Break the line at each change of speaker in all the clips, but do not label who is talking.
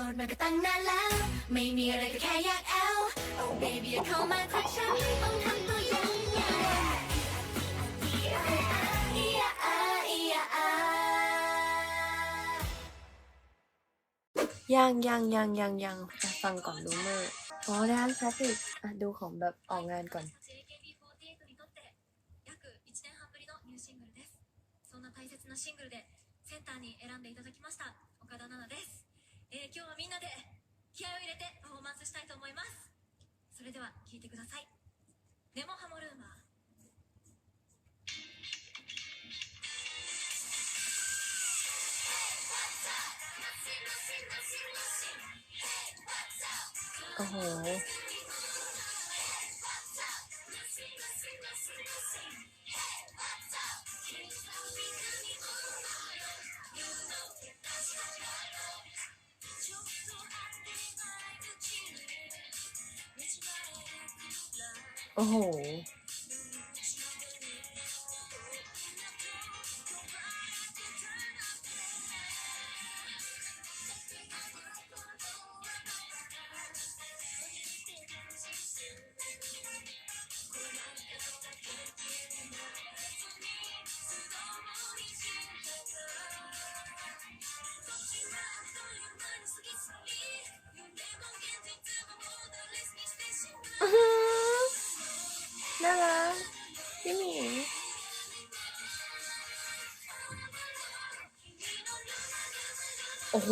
ดมาก็ตั้งนานแล้ว ไม่มีอะไรก็แค่อยากแอล Oh baby อย่าเข้ามาทักฉันไม่ต้องทำตัวยังไงอีอะอีอะอา
ยังยังยังยังยังอ่ะฟังก่อนดูเมอร์อ๋อด้านกราฟิกอ่ะดูของแบบออกงานก่อน
JKB48 にとって約1年半ぶりのニューシングルですそんな大切なシングルでセンターに選んでいただきました岡田奈々です、 えー今日はみんなで気合を入れてパフォーマンスしたいと思いますそれでは聴いてくださいネモハモルーマー
โอ้โห โอ้โห โอ้โห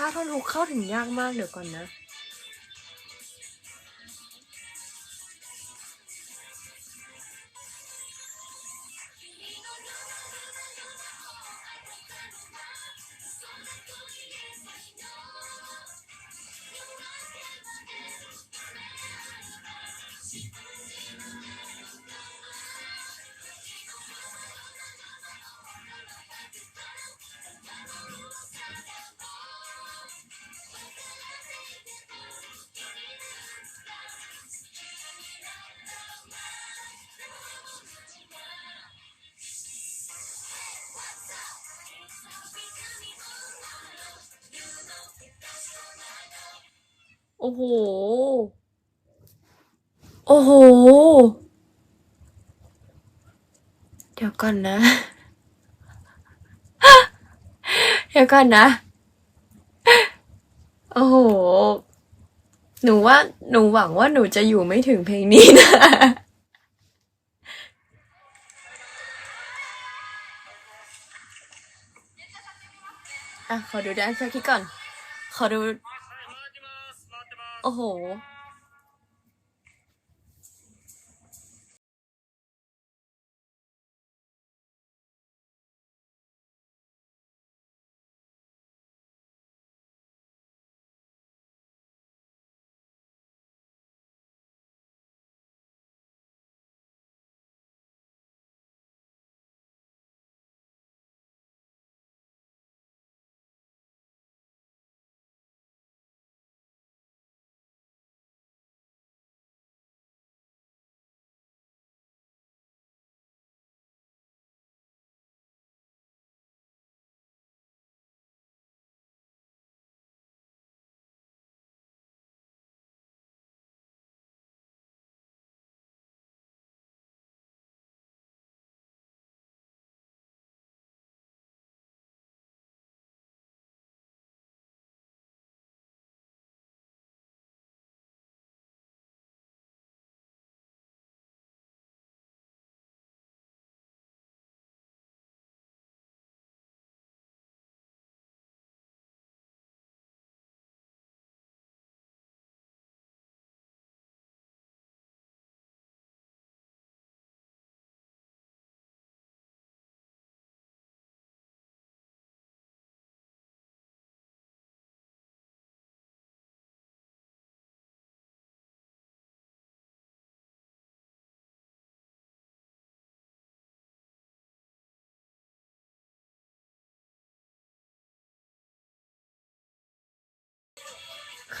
ถ้าท่อนฮุกเข้าถึงยากมากเดี๋ยวก่อนนะ โอ้โห โอ้โห เดี๋ยวก่อนนะ เดี๋ยวก่อนนะ โอ้โห หนูว่า หนูหวังว่าหนูจะอยู่ไม่ถึงเพลงนี้นะอะ ขอดูแดนซ์คิดก่อน ขอดู โ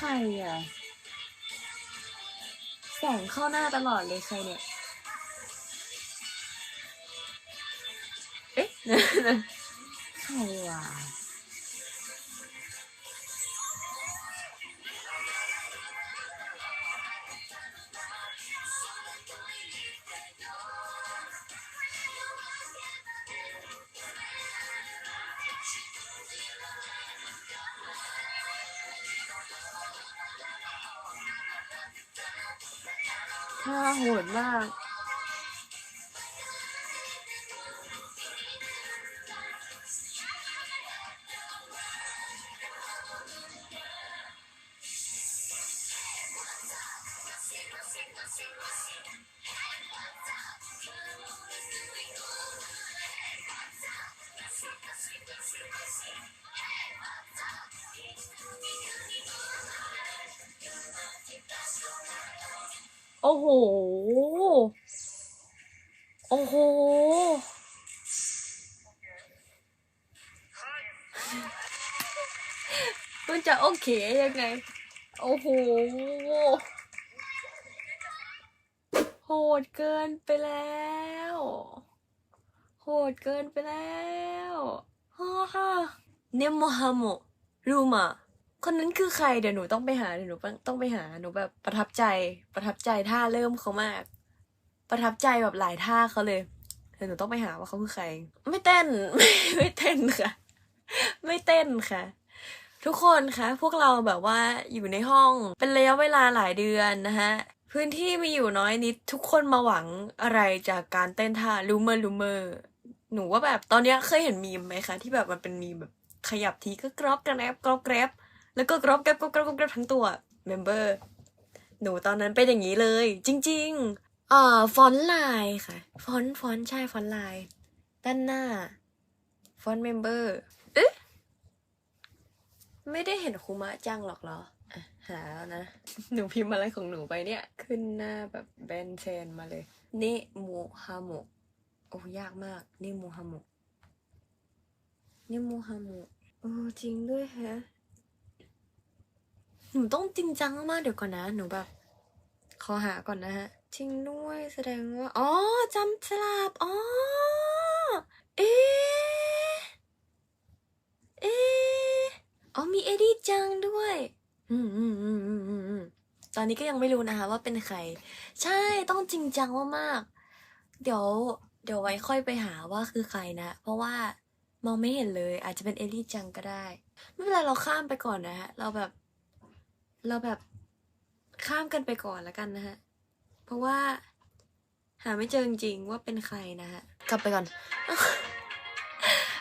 ใค
รอะ แสงเข้าหน้าตลอดเลยใครเนี่ย เอ๊ะ ใครวะ ท่าโหดมาก อ้โห โอ้โห มันจะโอเคยังไง โอ้โห โหดเกินไปแล้ว โหดเกินไปแล้วฮ่าฮ่าเนมโมฮาโมรูมา คนนั้นคือใครเดี๋ยวหนูต้องไปหาเดี๋ยวหนูต้องไปหาหนูแบบประทับใจ ประทับใจท่าเริ่มเขามาก ประทับใจแบบหลายท่าเขาเลยเดี๋ยวหนูต้องไปหาว่าเขาคือใคร ไม่เต้นไม่ไม่เต้นค่ะ ไม่เต้นค่ะ ทุกคนคะพวกเราแบบว่าอยู่ในห้องเป็นระยะเวลาหลายเดือนนะฮะพื้นที่มีอยู่น้อยนิดทุกคนมาหวังอะไรจากการเต้นท่าลูเมอร์ลูเมอร์หนูว่าแบบตอนนี้เคยเห็นมีมไหมคะ ที่แบบมันเป็นมีมแบบขยับทีก็กรอบกระแนบกรอบแกรบ แล้วก็กรอบแกรบกรอบแกรบกรอบแกรบทั้งตัวเมมเบอร์หนูตอนนั้นเป็นอย่างนี้เลย จริงๆอ่าฟอนต์ลายค่ะ ฟอนต์ฟอนต์ใช่ฟอนต์ลายด้านหน้า ฟอนต์เมมเบอร์เอ๊ะไม่ได้เห็นคุมะจังหรอกเหรออะหาแล้วนะ หนูพิมพ์อะไรของหนูไปเนี่ย ขึ้นหน้าแบบแบนเซนมาเลยนิมูฮามุโอ้ยากมากนิมูฮามุนิมูฮามุโอ้จริงด้วยแฮะ หนูต้องจริงจังมากเดี๋ยวก่อนนะ หนูแบบขอหาก่อนนะฮะจริงด้วยแสดงว่า อ๋อจำสลับอ๋อ เอเออ๋อมีเอดี้จังด้วยอืมอืมอืมอืมอืมอืมตอนนี้ก็ยังไม่รู้นะคะ ว่าเป็นใคร ใช่ต้องจริงจังมากๆเดี๋ยว เดี๋ยวไว้ค่อยไปหาว่าคือใครนะ เพราะว่ามองไม่เห็นเลย อาจจะเป็นเอลี่จังก็ได้ ไม่เป็นไรเราข้ามไปก่อนนะฮะ เราแบบ เราแบบข้ามกันไปก่อนแล้วกันนะฮะ เพราะว่าหาไม่เจอจริงๆว่าเป็นใครนะฮะ กลับไปก่อน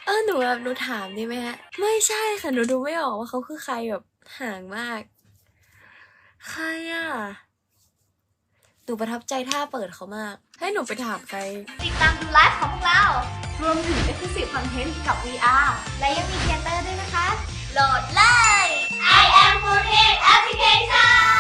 เออหนูแบบหนูถามดีไหมฮะ ไม่ใช่ค่ะ หนูดูไม่ออกว่าเขาคือใครแบบห่างมาก ใครอะ หนูประทับใจท่าเปิดเขามาก ให้หนูไปถามใคร
ติดตามดูไลฟ์ของพวกเรา รวมถึง Exclusive Content กับ VR และยังมีเทเตอร์ด้วยนะคะ โหลดเลย for education.